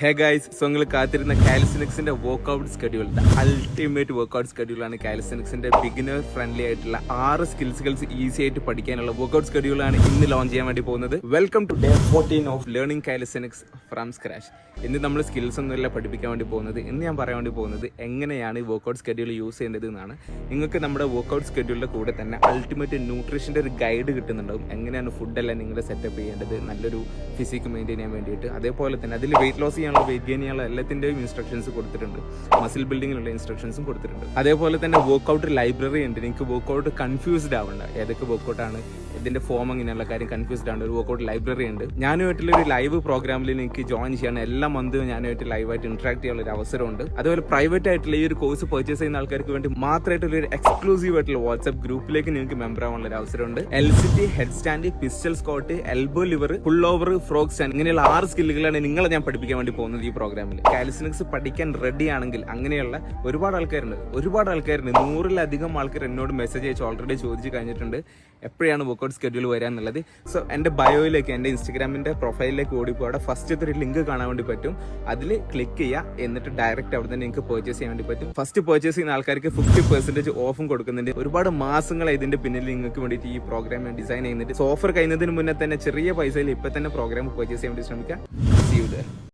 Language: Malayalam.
ഹേ ഗൈസ് സോ നിങ്ങൾ കാത്തിരുന്ന കാലിസനിക്സിന്റെ വർക്ക്ഔട്ട് സ്കെഡ്യൂൾ അൾട്ടിമേറ്റ് വർക്ക്ഔട്ട് സ്കെഡ്യൂളാണ് കാലിസനിക്സിന്റെ ബിഗിനർ ഫ്രണ്ട്ലി ആയിട്ടുള്ള ആറ് സ്കിൽസുകൾസ് ഈസി ആയിട്ട് പഠിക്കാനുള്ള വർക്ക്ഔട്ട് സ്കെഡ്യൂളാണ് ഇന്ന് ലോഞ്ച് ചെയ്യാൻ വേണ്ടി പോകുന്നത്. Welcome to day fourteen of learning calisthenics from scratch ഇന്ന് നമ്മൾ സ്കിൽസ് ഒന്നുമില്ല പഠിപ്പിക്കാൻ വേണ്ടി പോകുന്നത്. ഇന്ന് ഞാൻ പറയാൻ വേണ്ടി പോകുന്നത് എങ്ങനെയാണ് ഈ വർക്ക്ഔട്ട് സ്കെഡ്യൂൾ യൂസ് ചെയ്യേണ്ടത് എന്നാണ്. നിങ്ങൾക്ക് നമ്മുടെ വർക്ക്ഔട്ട് സ്കെഡ്യൂളിന്റെ കൂടെ തന്നെ അൾട്ടിമേറ്റ് ന്യൂട്രീഷന്റെ ഒരു ഗൈഡ് കിട്ടുന്നുണ്ടാവും. എങ്ങനെയാണ് ഫുഡെല്ലാം നിങ്ങൾ സെറ്റപ്പ് ചെയ്യേണ്ടത്? നല്ലൊരു ഫിസിക്ക് മെയിന്റെയിൻ ചെയ്യാൻ വേണ്ടിയിട്ട്. അതേപോലെ തന്നെ അതിൽ വെയിറ്റ് ലോസ് ചെയ്യാനുള്ള വെയിറ്റ് ഗെയിൻ ചെയ്യാനുള്ള എല്ലാത്തിന്റെയും ഇൻസ്ട്രക്ഷൻസ് കൊടുത്തിട്ടുണ്ട്. മസിൽ ബിൽഡിങ്ങിനുള്ള ഇൻസ്ട്രക്ഷൻസും കൊടുത്തിട്ടുണ്ട്. അതേപോലെ തന്നെ വർക്ക്ഔട്ട് ലൈബ്രറി ഉണ്ട്. നിങ്ങൾക്ക് വർക്ക്ഔട്ട് കൺഫ്യൂസ്ഡ് ആവണ്ട. ഏതൊക്കെ വർക്ക്ഔട്ടാണ് ഇതിന്റെ ഫോം അങ്ങനെയുള്ള കാര്യം കൺഫ്യൂസ്ഡ് ആണ് ഒരു വർക്ക്ഔട്ട് ലൈബ്രറി ഉണ്ട്. ഞാനുമായിട്ടുള്ള ഒരു ലൈവ് പ്രോഗ്രാമിൽ നിങ്ങൾക്ക് ജോയിൻ ചെയ്യാൻ എല്ലാ മന്തും ഞാനുമായിട്ട് ലൈവായിട്ട് ഇന്ററാക്ട് ചെയ്യാനുള്ള ഒരു അവസരമുണ്ട്. അതുപോലെ പ്രൈവറ്റ് ആയിട്ടുള്ള ഈ ഒരു കോഴ്സ് പർച്ചേസ് ചെയ്യുന്ന ആൾക്കാർക്ക് വേണ്ടി മാത്രമായിട്ടുള്ള ഒരു എക്സ്ക്ലൂസീവ് ആയിട്ടുള്ള വാട്സ്ആപ്പ് ഗ്രൂപ്പിലേക്ക് നിങ്ങൾക്ക് മെമ്പർ ആവാനുള്ള ഒരു അവസരമുണ്ട്. L C T head stand pistol squat elbow lever full over frogs stand ഇങ്ങനെയുള്ള ആറ് സ്കില്ലുകളാണ് നിങ്ങളെ ഞാൻ പഠിപ്പിക്കാൻ വേണ്ടി പോകുന്നത് ഈ പ്രോഗ്രാമിൽ കാലിസിനിക്സ് പഠിക്കാൻ റെഡി ആണെങ്കിൽ അങ്ങനെയുള്ള ഒരുപാട് ആൾക്കാരുണ്ട്. ഒരുപാട് ആൾക്കാരുണ്ട്. നൂറിലധികം ആൾക്കാർ എന്നോട് മെസ്സേജ് അയച്ച് ഓൾറെഡി ചോദിച്ചു കഴിഞ്ഞിട്ടുണ്ട്. എപ്പോഴാണ് വർക്കൗട്ട് സ്കെഡ്യൂൾ വരാന്നുള്ളത് സോ എന്റെ ബയോയിലേക്ക് എന്റെ ഇൻസ്റ്റഗ്രാമിന്റെ പ്രൊഫൈലിലേക്ക് ഓടിപ്പോൾ അവിടെ ഫസ്റ്റ് ഒരു ലിങ്ക് കാണാൻ വേണ്ടി പറ്റും. അതിൽ ക്ലിക്ക് ചെയ്യുക. എന്നിട്ട് ഡയറക്റ്റ് അവിടെ തന്നെ നിങ്ങൾക്ക് പർച്ചേസ് ചെയ്യാൻ വേണ്ടി പറ്റും. ഫസ്റ്റ് പർച്ചേസ് ചെയ്യുന്ന ആൾക്കാർക്ക് ഫിഫ്റ്റി പെർസെന്റേജ് ഓഫും കൊടുക്കുന്നുണ്ട്. ഒരുപാട് മാസങ്ങൾ ഇതിന്റെ പിന്നിൽ നിങ്ങൾക്ക് വേണ്ടിയിട്ട് ഈ പ്രോഗ്രാം ഞാൻ ഡിസൈൻ ചെയ്യുന്നുണ്ട്. സോ ഓഫർ കഴിഞ്ഞതിന് മുന്നേ തന്നെ ചെറിയ പൈസയിൽ ഇപ്പം തന്നെ പ്രോഗ്രാം പർച്ചേസ് ചെയ്യാൻ വേണ്ടി ശ്രമിക്കുക സീ യു ദർ